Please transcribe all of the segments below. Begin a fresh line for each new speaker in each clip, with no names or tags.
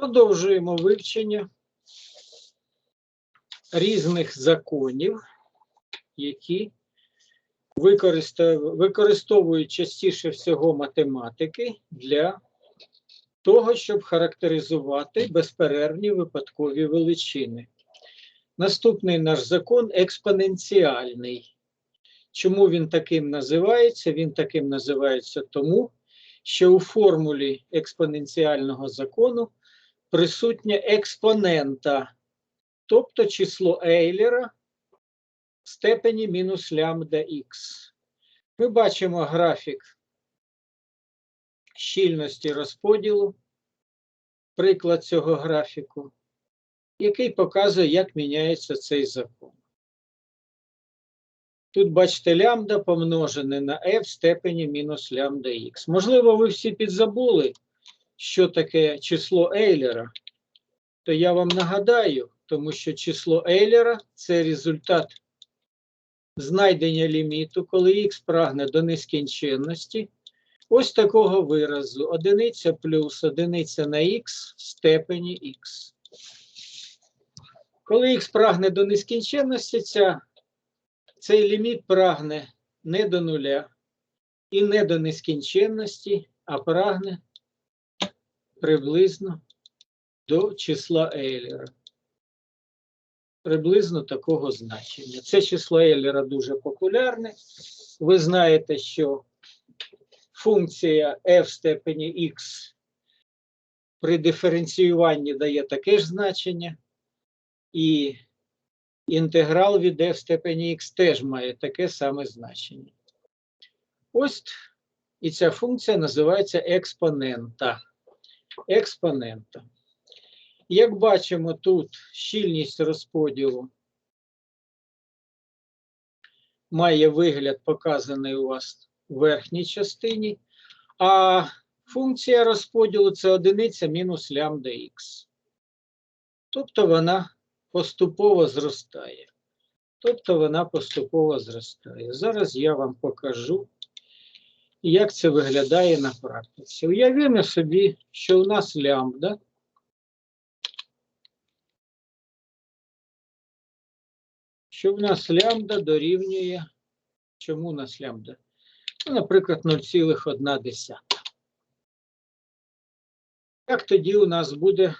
Продовжуємо вивчення різних законів, які використовують частіше всього математики для того, щоб характеризувати безперервні випадкові величини. Наступний наш закон експоненціальний. Чому він таким називається? Він таким називається тому, що у формулі експоненціального закону присутня експонента, тобто число Ейлера в степені мінус лямбда х. Ми бачимо графік щільності розподілу, приклад цього графіку, який показує, як міняється цей закон. Тут бачите лямбда помножене на f в степені мінус лямбда х. Можливо, ви всі підзабули, що таке число Ейлера, то я вам нагадаю, тому що число Ейлера – це результат знайдення ліміту, коли х прагне до нескінченності. Ось такого виразу. Одиниця плюс одиниця на х в степені х. Коли х прагне до нескінченності, ця, цей ліміт прагне не до нуля і не до нескінченності, а прагне приблизно до числа Ейлера. Приблизно такого значення. Це число Ейлера дуже популярне. Ви знаєте, що функція f в степені x при диференціюванні дає таке ж значення, і інтеграл від f в степені x теж має таке саме значення. Ось і ця функція називається експонента. Експонента. Як бачимо, тут щільність розподілу має вигляд, показаний у вас в верхній частині, а функція розподілу це одиниця мінус лямбда х. Тобто вона поступово зростає. Тобто вона поступово зростає. Зараз я вам покажу, як це виглядає на практиці. Уявімо собі, що у нас лямбда. Що в нас лямбда дорівнює. Чому у нас лямбда? Ну, наприклад, 0,1. Як тоді у нас буде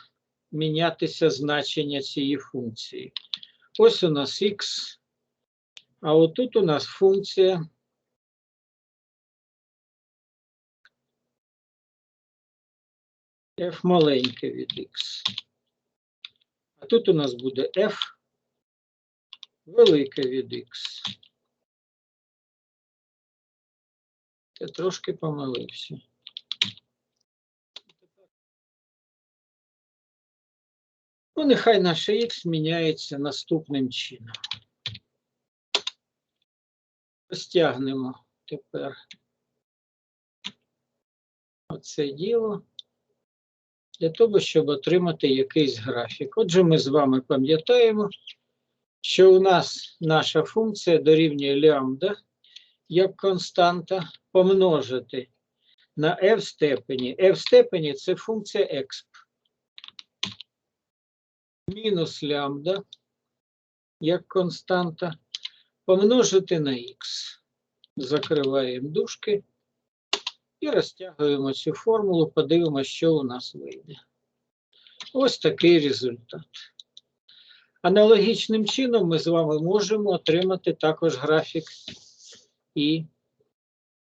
мінятися значення цієї функції? Ось у нас х, а отут у нас функція f маленьке від х. А тут у нас буде f велике від х. Я трошки помилився. Ну, нехай наше х міняється наступним чином. Розтягнемо тепер оце діло для того, щоб отримати якийсь графік. Отже, ми з вами пам'ятаємо, що у нас наша функція дорівнює лямбда як константа помножити на f в степені. f в степені це функція exp. Мінус лямбда як константа помножити на х. Закриваємо дужки і розтягуємо цю формулу, подивимося, що у нас вийде. Ось такий результат. Аналогічним чином ми з вами можемо отримати також графік і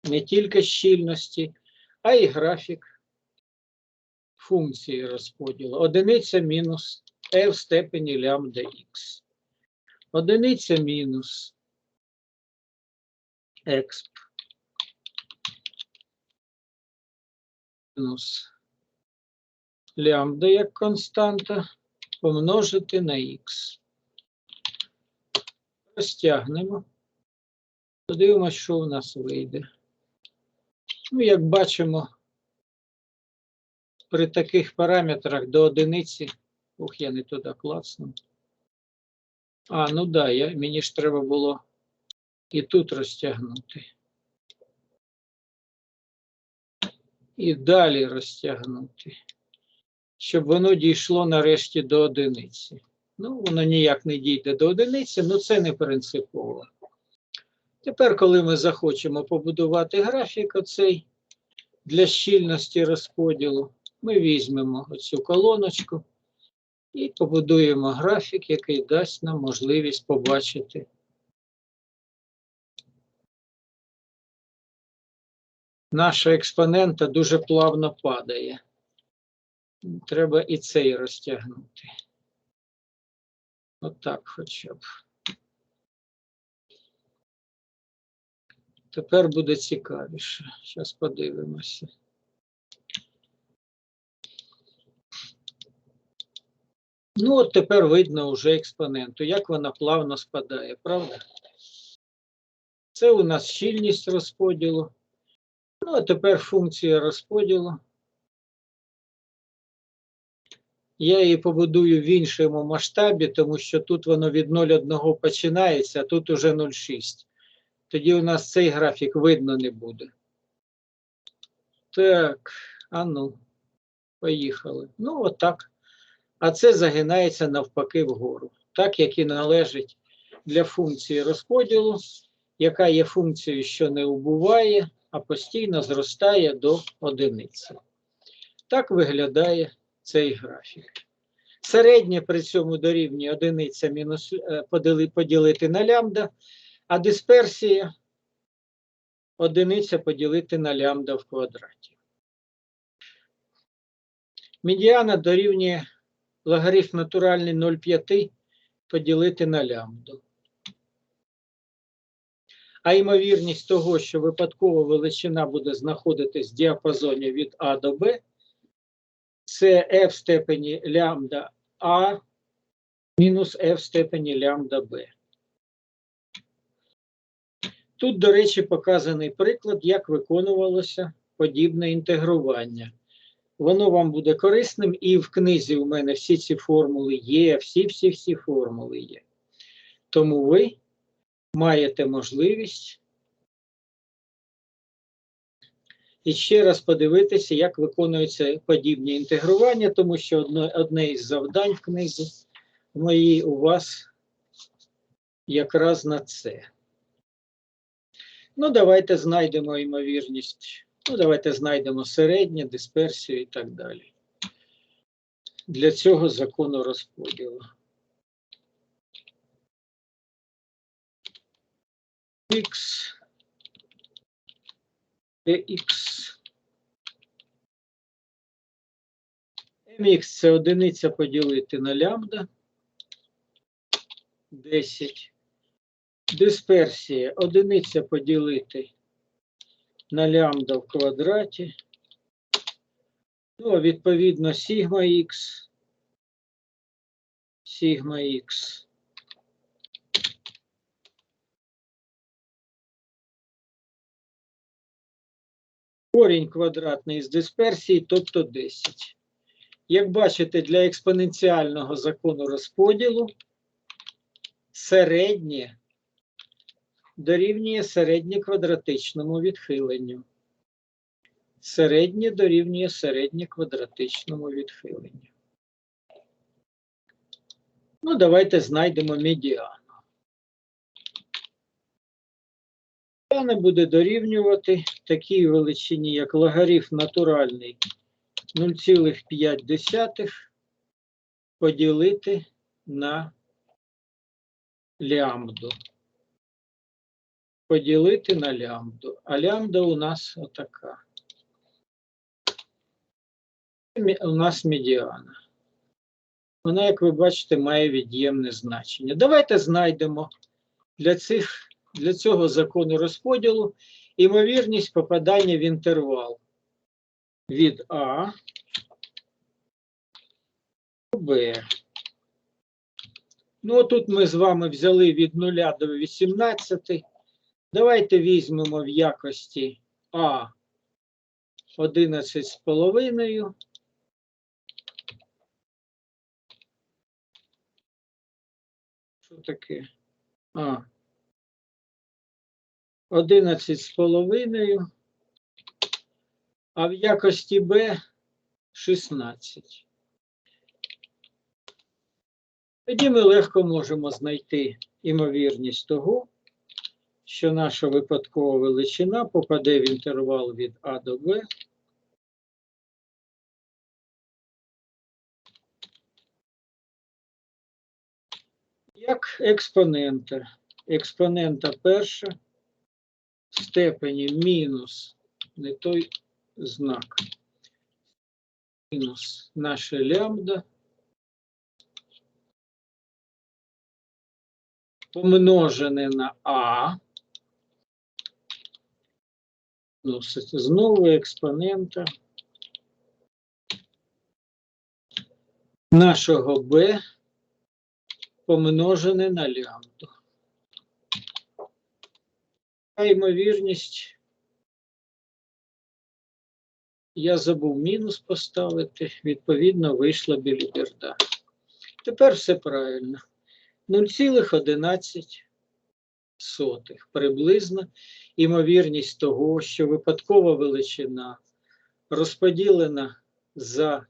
не тільки щільності, а й графік функції розподілу. Одиниця мінус e в степені лямбда х. Одиниця мінус exp мінус лямбда як константа помножити на х. Розтягнемо. Подивимося, що у нас вийде. Ну, як бачимо, при таких параметрах до одиниці, ух, я не туди клацнув. А, ну да, мені ж треба було і тут розтягнути. І далі розтягнути. щоб воно дійшло нарешті до одиниці. Ну, воно ніяк не дійде до одиниці, ну це не принципово. Тепер, коли ми захочемо побудувати графік оцей для щільності розподілу, ми візьмемо оцю колоночку і побудуємо графік, який дасть нам можливість побачити. Наша експонента дуже плавно падає. Треба і цей розтягнути. Отак хоча б. Тепер буде цікавіше. Зараз подивимося. Ну, от тепер видно вже експоненту, як вона плавно спадає, правда? Це у нас щільність розподілу. Ну, а тепер функція розподілу. Я її побудую в іншому масштабі, тому що тут воно від 0,1 починається, а тут уже 0,6. Тоді у нас цей графік видно не буде. Так, а ну, поїхали. Ну, отак. А це загинається навпаки вгору, так як і належить для функції розподілу, яка є функцією, що не убуває, а постійно зростає до одиниці. Так виглядає цей графік. Середнє при цьому дорівнює одиниця мінус, е, поділити на лямбда, а дисперсія одиниця поділити на лямбда в квадраті. Медіана дорівнює логарифм натуральний 0,5 поділити на лямбду. А ймовірність того, що випадкова величина буде знаходитись в діапазоні від А до Б, це f в степені лямбда А мінус f в степені лямбда Б. Тут, до речі, показаний приклад, як виконувалося подібне інтегрування. Воно вам буде корисним, і в книзі у мене всі ці формули є, всі-всі-всі формули є. Тому ви маєте можливість і ще раз подивитися, як виконуються подібні інтегрування, тому що одне, одне із завдань в книзі моїй у вас якраз на це. Ну, давайте знайдемо ймовірність. Ну, давайте знайдемо середнє, дисперсію і так далі. Для цього закону розподілу. X EX. MX це одиниця поділити на лямбда. 10. Дисперсія одиниця поділити на лямбда в квадраті. Ну, відповідно, сігма х. Сігма х. Корінь квадратний з дисперсії, тобто 10. Як бачите, для експоненціального закону розподілу середнє дорівнює середньоквадратичному відхиленню. Середнє дорівнює середньоквадратичному відхиленню. Ну, давайте знайдемо медіану. Медіана буде дорівнювати такій величині, як логарифм натуральний 0,5 поділити на лямбду поділити на лямбду. А лямбда у нас отака. У нас медіана. Вона, як ви бачите, має від'ємне значення. Давайте знайдемо для, цих, для цього закону розподілу імовірність попадання в інтервал від А до Б. Ну, тут ми з вами взяли від 0 до 18. Давайте візьмемо в якості А 11 з половиною. Що таке? А. 11 з половиною. А в якості Б 16. тоді ми легко можемо знайти імовірність того, що наша випадкова величина попаде в інтервал від А до Б. Як експонента. Експонента перша степені мінус не той знак. Мінус наше лямбда помножене на А. Знову експонента нашого b помножене на лямбду. Ймовірність я забув мінус поставити, відповідно, вийшла біліберда. Тепер все правильно. 0,11 приблизно імовірність того, що випадкова величина розподілена за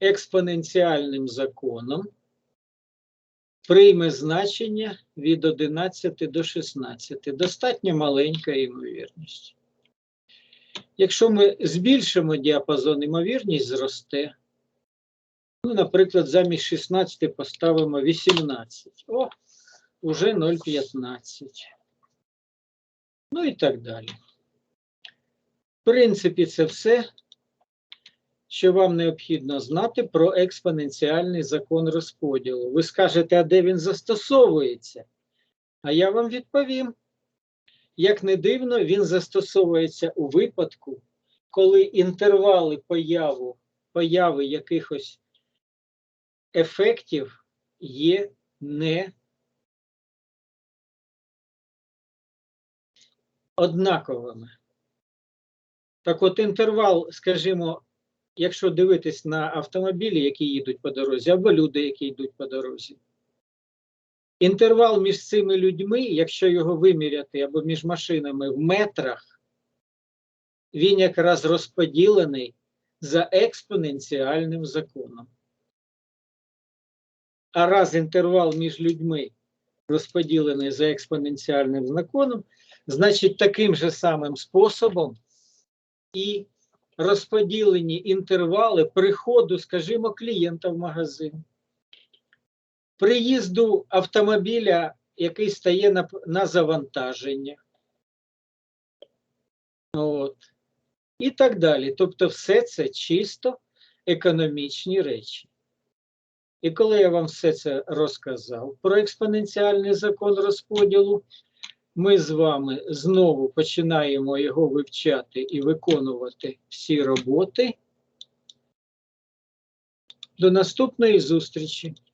експоненціальним законом, прийме значення від 11 до 16. Достатньо маленька ймовірність. Якщо ми збільшимо діапазон, ймовірність зросте. Ну, наприклад, замість 16 поставимо 18. О, уже 0,15. Ну і так далі. В принципі, це все, що вам необхідно знати про експоненціальний закон розподілу. Ви скажете, а де він застосовується? А я вам відповім. Як не дивно, він застосовується у випадку, коли інтервали появу, появи якихось ефектів є не однаковими. Так от інтервал, скажімо, якщо дивитись на автомобілі, які їдуть по дорозі, або люди, які йдуть по дорозі, інтервал між цими людьми, якщо його виміряти або між машинами в метрах, він якраз розподілений за експоненціальним законом. А раз інтервал між людьми розподілений за експоненціальним законом, значить таким же самим способом і розподілені інтервали приходу, скажімо, клієнта в магазин, приїзду автомобіля, який стає на, на завантаження. От. І так далі. Тобто, все це чисто економічні речі. І коли я вам все це розказав про експоненціальний закон розподілу, ми з вами знову починаємо його вивчати і виконувати всі роботи. До наступної зустрічі!